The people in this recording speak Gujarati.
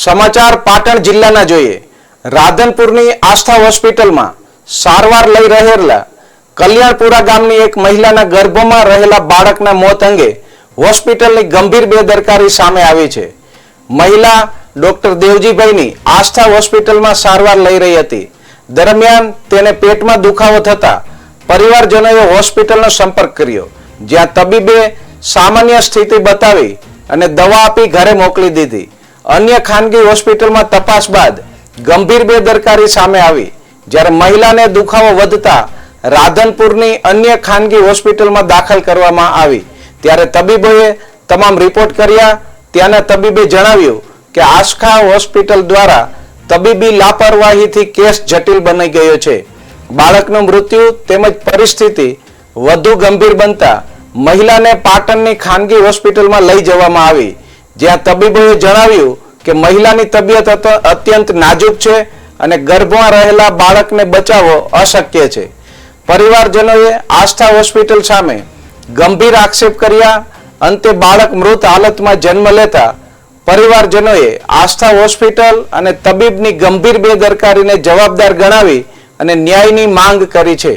સમાચાર પાટણ જિલ્લાના જોઈએ. રાધનપુરની આસ્થા હોસ્પિટલમાં સારવાર લઈ રહેલા કલ્યાણપુરા ગામની એક મહિલાના ગર્ભમાં રહેલા બાળકના મોત અંગે હોસ્પિટલની ગંભીર બેદરકારી સામે આવી છે. મહિલા ડોક્ટર દેવજીભાઈની આસ્થા હોસ્પિટલમાં સારવાર લઈ રહી હતી. દરમિયાન તેને પેટમાં દુખાવો થતા પરિવારજનોએ હોસ્પિટલનો સંપર્ક કર્યો, જ્યાં તબીબે સામાન્ય સ્થિતિ બતાવી અને દવા આપી ઘરે મોકલી દીધી. અન્ય ખાનગી હોસ્પિટલમાં તપાસ બાદ ગંભીર બેદરકારી સામે આવી. જ્યારે મહિલાને દુખાવો વધતા રાધનપુરની અન્ય ખાનગી હોસ્પિટલમાં દાખલ કરવામાં આવી. ત્યારે તબીબોએ તમામ રિપોર્ટ કર્યા. ત્યાંના તબીબે જણાવ્યું કે આસ્ખા હોસ્પિટલ દ્વારા તબીબી લાપરવાહીથી કેસ જટિલ બની ગયો છે. બાળકનું મૃત્યુ તેમજ પરિસ્થિતિ વધુ ગંભીર બનતા મહિલાને પાટણની ખાનગી હોસ્પિટલમાં લઈ જવામાં આવી. જ્યાં તબીબોએ જણાવ્યું કે મહિલાની તબિયત અત્યંત નાજુક છે અને ગર્ભમાં રહેલા બાળકને બચાવવો અશક્ય છે. પરિવારજનોએ આસ્થા હોસ્પિટલ સામે ગંભીર આક્ષેપ કર્યા. અંતે બાળક મૃત હાલતમાં જન્મ લેતા પરિવારજનોએ આસ્થા હોસ્પિટલ અને તબીબની ગંભીર બેદરકારીને જવાબદાર ગણાવી અને ન્યાયની માંગ કરી છે.